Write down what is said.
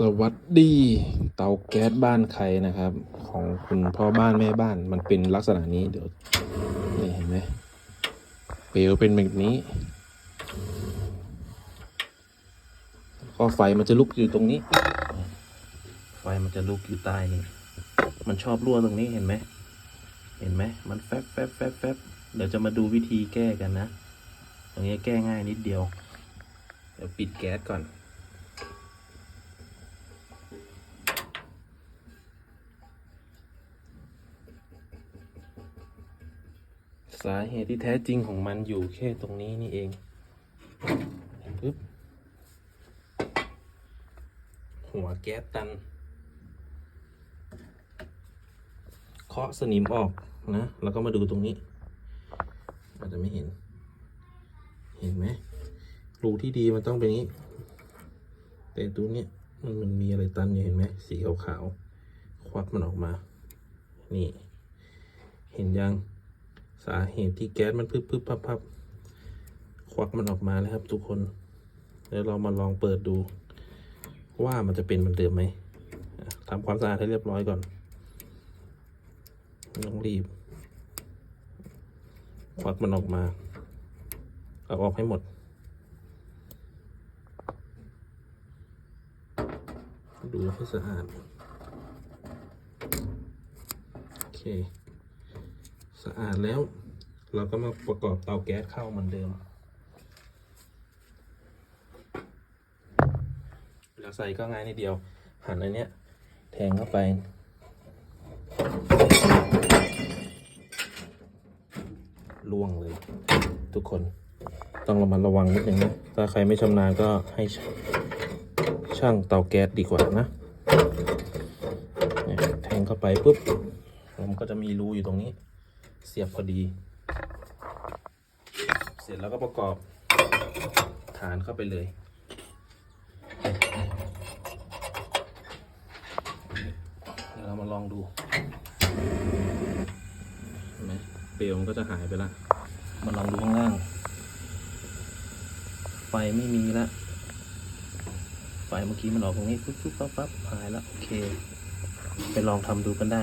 สวัสดีเตาแก๊สบ้านใครนะครับ ของคุณพ่อบ้านแม่บ้าน มันเป็นลักษณะนี้เดี๋ยวนี่เห็นไหมเปลวเป็นแบบนี้ก็ไฟมันจะลุกอยู่ตรงนี้ ไฟมันจะลุกอยู่ใต้นี่มันชอบรั่วตรงนี้เห็นไหมเห็นไหมมันแฟบแฟบแฟบแฟบเดี๋ยวจะมาดูวิธีแก้กันนะ ตรงนี้แก้ง่ายนิดเดียว เดี๋ยวปิดแก๊สก่อน สาเหตุที่แท้จริงของมันอยู่แค่ตรงนี้นี่เองปึ๊บหัวแก๊สตัน เคาะสนิมออกนะ แล้วก็มาดูตรงนี้ อาจจะไม่เห็น เห็นไหมรูที่ดีมันต้องเป็นนี้ แต่ตรงเนี้มันมันมีอะไรตันอยู่เห็นไหมสีขาวๆควักมันออกมา นี่ เห็นยัง สาเหตุที่แก๊สมันพึบพึบพับพับควักมันออกมาแล้วครับ ทุกคน แล้วเรามาลองเปิดดู ว่ามันจะเป็นเหมือนเดิมไหมทำความสะอาดให้เรียบร้อยก่อนต้องรีบ ควักมันออกมาเอาออกให้หมดดูให้สะอาด โอเค สะอาดแล้ว เราก็มาประกอบเตาแก๊สเข้าเหมือนเดิมเวลาใส่ก็ง่ายนิดเดียว หั่นอันเนี้ย แทงเข้าไปล่วงเลย ทุกคนต้องระมัดระวังนิดนึงนะ ถ้าใครไม่ชำนาญก็ให้ช่างเตาแก๊สดีกว่านะแทงเข้าไปปุ๊บมันก็จะมีรูอยู่ตรงนี้ เสียบพอดี เสร็จแล้วก็ประกอบฐานเข้าไปเลยเดี๋ยวเรามาลองดูเห็นไหมเปลวมันก็จะหายไปละมาลองดูข้างล่าง ไฟไม่มีละไฟเมื่อกี้มันออกตรงนี้ปุ๊บปุ๊บปั๊บปั๊บหายละโอเค ไปลองทำดูกันได้